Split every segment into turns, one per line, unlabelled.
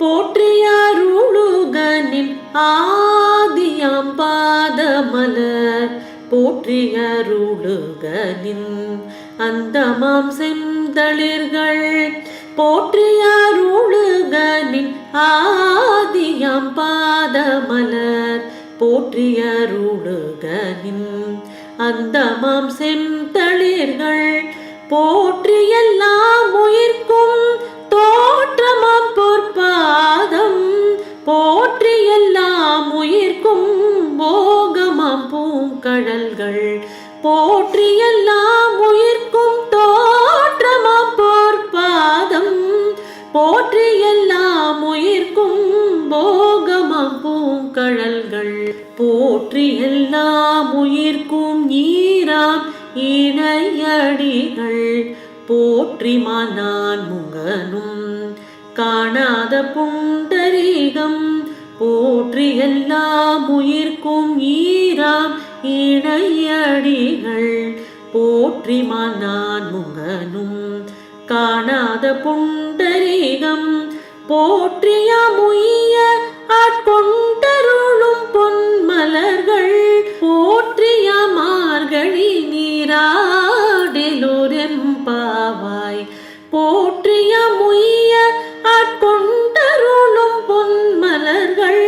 போற்றியாருளுகனின் ஆதியாம் பாதமலர். போற்றியருளுகனின் அந்தமாம் செந்தளிர்கள். போற்றியருளுகனின் ஆதியாம் பாதமலர். போற்றியருளுகனின் அந்தமாம் செந்தளிர்கள். போற்றியெல்லாம் உயிர்க்கும் பூங்கடல்கள் போற்றியெல்லாம் உயிர்க்கும் தோற்றமாம் பொற்பாதம் போற்றியெல்லாம் உயிர்க்கும் போகமாம் பூங்கடல்கள் போற்றியெல்லாம் உயிர்க்கும் ஈராம் இணையடிகள். போற்றி மானான் முகனும் காணாத புண்டரீகம். போற்றியெல்லாம் உயிர்க்கும் ஈ இணையடிகள். போற்றி மானான் முகனும் காணாத புண்டரீகம். போற்றிய முய்ய ஆட்கொண்டருளும் பொன்மலர்கள். போற்றிய மார்கழி நீராடலோரெம்பாவாய் போற்றிய முய்ய ஆட்கொண்டருளும் பொன்மலர்கள்.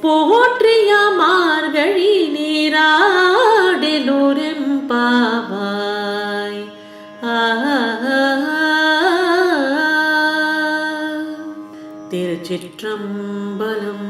போற்றிய மார்கழி நீராடலோரெம்பாவாய் திருச்சிற்றம்பலம்